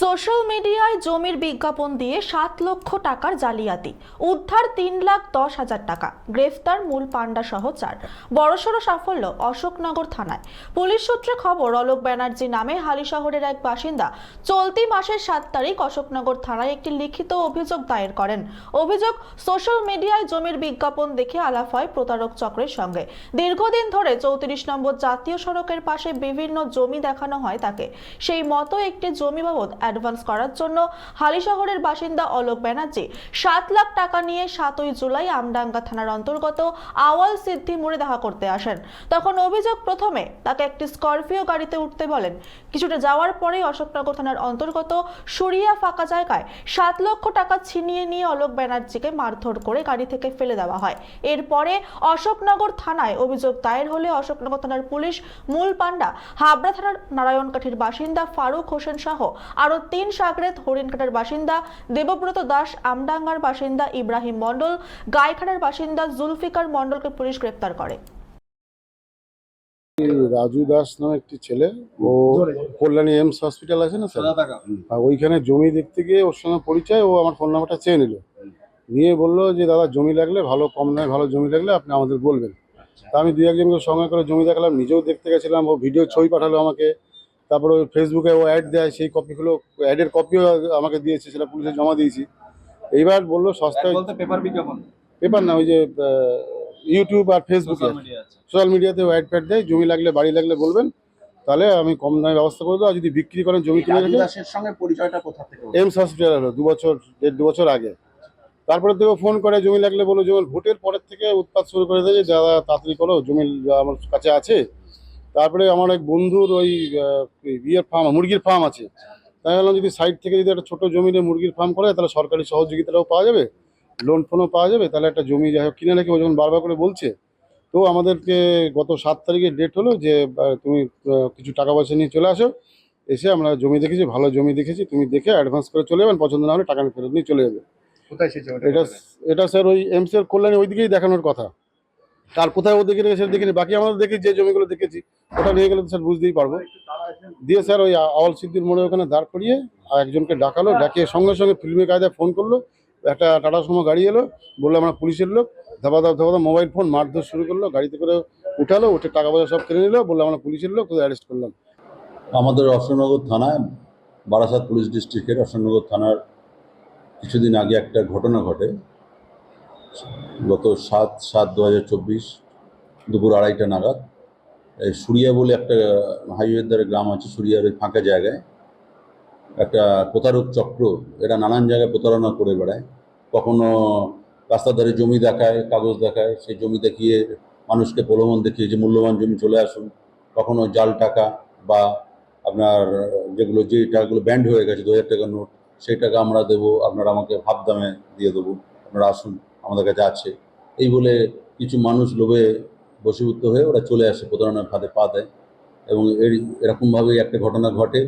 Social মিডিয়ায় জমির বিজ্ঞাপন দিয়ে সাত লক্ষ টাকার জালিয়াতি। উদ্ধার তিন লাখ দশ হাজার টাকা। গ্রেফতার মূল পান্ডা সহ চার। বড়সড় সাফল্য অশোকনগর থানায়। পুলিশ সূত্রে খবর, অলোক ব্যানার্জি নামে হালি শহরের এক বাসিন্দা চলতি মাসের সাত তারিখ অশোকনগর থানায় একটি লিখিত অভিযোগ দায়ের করেন। অভিযোগ, সোশ্যাল মিডিয়ায় জমির বিজ্ঞাপন দেখে আলাপ হয় প্রতারক চক্রের সঙ্গে। দীর্ঘদিন ধরে চৌত্রিশ নম্বর জাতীয় সড়কের পাশে বিভিন্ন জমি দেখানো হয় তাকে। সেই মতো একটি জমি বাবদ অ্যাডভান্স করার জন্য হালিশহরের বাসিন্দা অলোক ব্যানার্জি সাত লাখ টাকা নিয়ে সাতই জুলাই আমডাঙ্গা থানার অন্তর্গত আওয়াল সিদ্ধি মোড়ে দেখা করতে আসেন। তখন অভিযোগ প্রথমে তাকে একটি স্করপিও গাড়িতে উঠতে বলেন। কিছুটা যাওয়ার পরেই অশোকনগর থানার অন্তর্গত সুরিয়া ফাঁকা জায়গায় সাত লক্ষ টাকা ছিনিয়ে নিয়ে অলোক ব্যানার্জিকে মারধর করে গাড়ি থেকে ফেলে দেওয়া হয়। এরপরে অশোকনগর থানায় অভিযোগ দায়ের হলে অশোকনগর থানার পুলিশ মূল পান্ডা হাবড়া থানার নারায়ণকাঠির বাসিন্দা ফারুক হোসেন সহ আরও তিন সাগরেত হরিণকাটার বাসিন্দা দেবব্রত দাস আমডাঙ্গার বাসিন্দা ইব্রাহিম মণ্ডল গাইখানার বাসিন্দা জুলফিকার মণ্ডলকে পুলিশ গ্রেপ্তার করে। রাজু দাস নামে একটি ছেলে ও কল্যাণী এমস হসপিটাল আছে না স্যার? ওইখানে জমি দেখতে গিয়ে ওর সঙ্গে পরিচয় ও আমার ফোন নাম্বারটা চেয়ে নিল। নিয়ে বলল যে দাদা জমি লাগলে ভালো কম নয় ভালো জমি লাগলে আপনি আমাদের বলবেন। তা আমি দুই একজনকে সঙ্গে করে জমি দেখালাম নিজেও দেখতে গেছিলাম ও ভিডিও ছবি পাঠালো আমাকে। তারপরে ওই ফেসবুকে ও অ্যাড দেয় সেই কপিগুলো অ্যাডের কপিও আমাকে দিয়েছে সেটা পুলিশে জমা দিয়েছি। এইবার বলল সস্তায় পেপার বিজ্ঞাপন পেপার না ওই যে ইউটিউব আর ফেসবুকে সোশ্যাল মিডিয়াতে অ্যাড প্যাড দেয় জমি লাগলে বাড়ি লাগলে বলবেন তাহলে আমি কম দামে ব্যবস্থা করে দেবো আর যদি বিক্রি করেন জমি কিনে রাজু রেখে সঙ্গে পরিচয়টা কোথা থেকে এমস হসপিটাল হলো দু বছর দেড় দু বছর আগে। তারপরে থেকে ফোন করে জমি লাগলে বলো যেমন ভোটের পরের থেকে উৎপাত শুরু করে দেয় যে দাদা তাড়াতাড়ি করো জমি আমার কাছে আছে তারপরে আমার এক বন্ধুর ওই ইয়ের ফার্ম মুরগির ফার্ম আছে। তাই বললাম যদি সাইড থেকে যদি একটা ছোট জমিতে মুরগির ফার্ম করে তাহলে সরকারি সহযোগিতাটাও পাওয়া যাবে লোন ফোনও পাওয়া যাবে তাহলে একটা জমি যাই হোক কিনে রেখে ও যখন বারবার করে বলছে তো আমাদেরকে গত সাত তারিখে ডেট হলো যে তুমি কিছু টাকা পয়সা নিয়ে চলে আসো এসে আমরা জমি দেখেছি ভালো জমি দেখেছি তুমি দেখে অ্যাডভান্স করে চলে যাবেন পছন্দ না হলে টাকা ফেরত নিয়ে চলে যাবে। কোথায় এটা এটা স্যার ওই এমস এর কল্যাণী ওই দিকেই দেখানোর কথা। আর কোথায় ও দেখে রেখেছে সেটা দেখিনি, বাকি আমরা দেখি যে জমিগুলো দেখেছি, ওটা নিয়ে গেলে স্যার বুঝতেই পারব। দিয়ে স্যার ওই আওয়াল সিদ্ধির মোড়ে ওখানে দাঁড় করিয়ে আর একজনকে ডাকালো, ডাকিয়ে সঙ্গে সঙ্গে ফিল্মি কায়দায় ফোন করল, একটা টাটা সুমো গাড়ি এলো, বলল আমরা পুলিশের লোক ধাবা ধাপ ধাবা মোবাইল ফোন মারধর শুরু করল, গাড়িতে করে উঠালো, উঠে টাকা পয়সা সব কিনে নিলো, বলল আমরা পুলিশের লোক, তোদের অ্যারেস্ট করলাম। আমাদের অশোকনগর থানায় বারাসাত পুলিশ ডিস্ট্রিক্টের অশোকনগর থানার কিছুদিন আগে একটা ঘটনা ঘটে। গত সাত সাত দু হাজার চব্বিশ দুপুর আড়াইটা নাগাদ। এই সুরিয়া বলে একটা হাইওয়ের ধারে গ্রাম আছে সুরিয়ার ওই ফাঁকা জায়গায়। একটা প্রতারক চক্র, এরা নানান জায়গায় প্রতারণা করে বেড়ায়। কখনো রাস্তার ধারে জমি দেখায়, কাগজ দেখায়, সেই জমি দেখিয়ে মানুষকে প্রলোভন দেখিয়ে যে মূল্যবান জমি চলে আসুন। কখনো জাল টাকা বা আপনার যেগুলো যে টাকাগুলো ব্যান্ড হয়ে গেছে, দু হাজার টাকার নোট, সেই টাকা আমরা দেবো, আপনারা আমাকে হাফ দামে দিয়ে দেবো, আপনারা আসুন। আমাদের কাছে আছে। এই বলে কিছু মানুষ লোভে বশীভূত হয়ে ওরা চলে আসে, প্রতারণার ফাঁদে পা দেয়। এবং এর, এরকমভাবেই একটা ঘটনা ঘটে।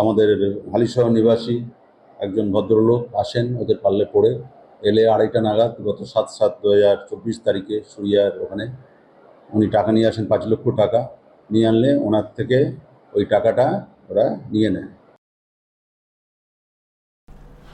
আমাদের হালিশহর নিবাসী একজন ভদ্রলোক আসেন, ওদের পাল্লে পড়ে। এলে আড়াইটা নাগাদ গত সাত সাত দু হাজার চব্বিশ তারিখে সুরিয়ার ওখানে উনি টাকা নিয়ে আসেন পাঁচ লক্ষ টাকা। নিয়ে আনলে ওনার থেকে ওই টাকাটা ওরা নিয়ে নেয়।